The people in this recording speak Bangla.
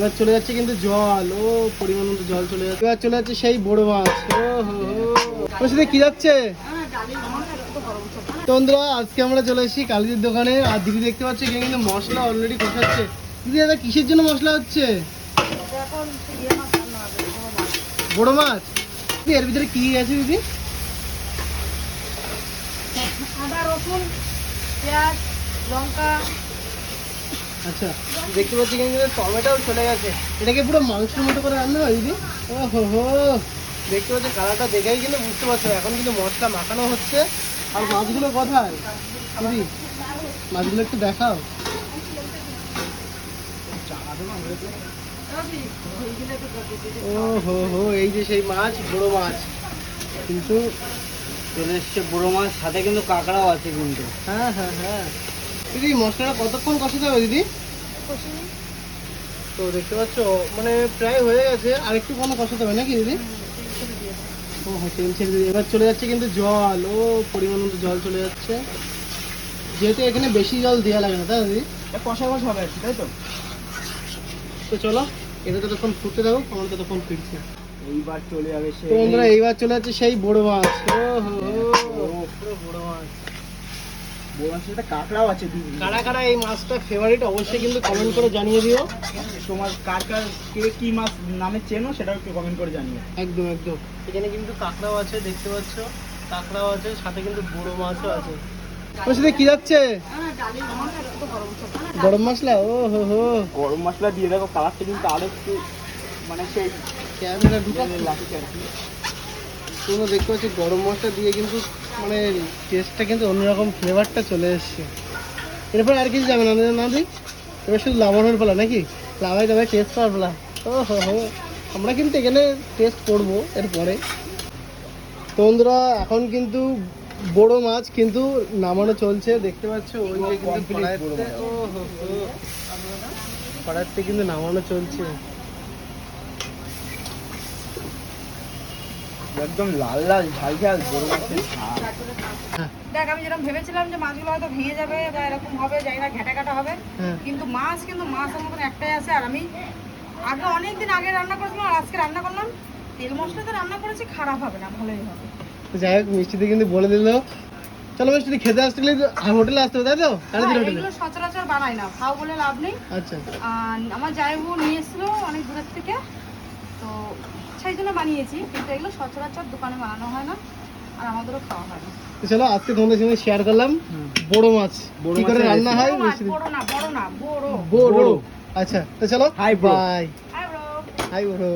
এবার চলে যাচ্ছে কিন্তু জল। ও, পরিমাণ মতো জল চলে যাচ্ছে। এবার চলে যাচ্ছে সেই বড় মাছ। ও সাথে কি যাচ্ছে? বন্ধুরা, আজকে আমরা চলে এসেছি কালিজির দোকানে। আর দিদি দেখতে পাচ্ছি, এখানে কিন্তু মশলা অলরেডি কষাচ্ছে। দিদি, দাদা, কিসের জন্য মশলা হচ্ছে? বড় মাছ? এর ভিতরে কি আছে দিদি? আদা, রসুন, পেঁয়াজ, লঙ্কা আচ্ছা দেখতে পাচ্ছি কিন্তু টমেটোও চলে গেছে। এটাকে পুরো মাংসের মতো করে রান্না হয় দিদি। ও হো। হো দেখতে পাচ্ছি কালারটা দেখেই কিন্তু বুঝতে পারছ এখন কিন্তু মশলা মাখানো হচ্ছে। আর মাছগুলো কোথায়? দিদি মাছগুলো একটু দেখাও। ও হো হো এই যে সেই মাছ বড় মাছ। কিন্তু চলে এসছে বড় মাছ সাথে কিন্তু কাঁকড়াও আছে কিন্তু। হ্যাঁ হ্যাঁ হ্যাঁ। দিদি মশলাটা কতক্ষণ কষাতে হবে দিদি? তো দেখতে পাচ্ছ মানে প্রায় হয়ে গেছে আর একটু কোনো কষাতে হবে নাকি দিদি? ও হ্যাঁ তেল ছেড়ে দিদি এবার চলে যাচ্ছে কিন্তু জল। ও পরিমাণ মতো জল চলে যাচ্ছে। যেহেতু এখানে বেশি জল দেওয়া লাগে না তাই দিদি? কষা কষা হবে তাই তো? তো চলো এটা ততক্ষণ ফুটতে থাকো আমার ততক্ষণ ফিরছে। এইবার চলে যাবে সে এইবার চলে যাচ্ছে সেই বড় মাছ। ও হো হো বড় মাছ বড় মাছের সাথে কাঁকড়াও আছে দিদি কারা কারা এই মাছটা ফেভারিট অবশ্যই কিন্তু কমেন্ট করে জানিয়ে দিও। তোমার কার কার কে কি মাছ নামে চেনো সেটাও একটু কমেন্ট করে জানিও। একদম একদম। এখানে কিন্তু কাঁকড়াও আছে দেখতে পাচ্ছ। কাঁকড়াও আছে সাথে কিন্তু বড় মাছও আছে। ওর সাথে কি যাচ্ছে? গরম মশলা? ও হো হো। গরম মশলা দিয়ে দেখো কালারটা কিন্তু আরও একটু মানে সেই ক্যামেরা ঢুকা লাগছে আর কি। তোমরা দেখতে পাচ্ছি গরম মশলা দিয়ে কিন্তু মানে টেস্টটা কিন্তু অন্যরকম ফ্লেভারটা চলে এসছে। এরপর আর কিছু যাবে না না দিই এবার শুধু লাবানোর ফলা নাকি? লাভাই তবে টেস্ট করার ফলা ও হো হো আমরা কিন্তু এখানে টেস্ট করব এরপরে। তো বন্ধুরা এখন কিন্তু বড় মাছ কিন্তু নামানো চলছে দেখতে পাচ্ছ? ওই যে কিন্তু কড়াইতে কিন্তু নামানো চলছে। একদম লাল লাল ঝাল ঝাল বড় মাছের ঝাল। দেখ আমি যেরকম ভেবেছিলাম যে মাছগুলো হয়তো ভেঙে যাবে বা এরকম হবে জানি না ঘেটা ঘাটা হবে হ্যাঁ। কিন্তু মাছ কিন্তু মাছের মতন একটাই আছে। আর আমি আগে অনেক দিন আগে রান্না করেছিলাম আর আজকে রান্না করলাম তেল মশলাতে রান্না করেছি খারাপ হবে না ভালোই হবে। তো যাই হোক মিষ্টিতে কিন্তু বলে দিল। চলো মিষ্টি খেতে আসতে গেলে হোটেলে আসতে হবে তাই তো? হ্যাঁ, এগুলো সচরাচর বানাই না খাও বলে লাভ নেই। আচ্ছা আর আমার জায়গু নিয়ে এসেছিল অনেক দূরের থেকে তো সেই জন্য বানিয়েছি কিন্তু এগুলো সচরাচর দোকানে বানানো হয় না আর আমাদেরও খাওয়া হয় না। চলো আজকে তোমাদের সঙ্গে শেয়ার করলাম বড় মাছ। বড় কি করে রান্না হয়? বড় মিষ্টি বড় না বড় না বড়। বড়। আচ্ছা তো চলো হাই বাই হাই ব্রো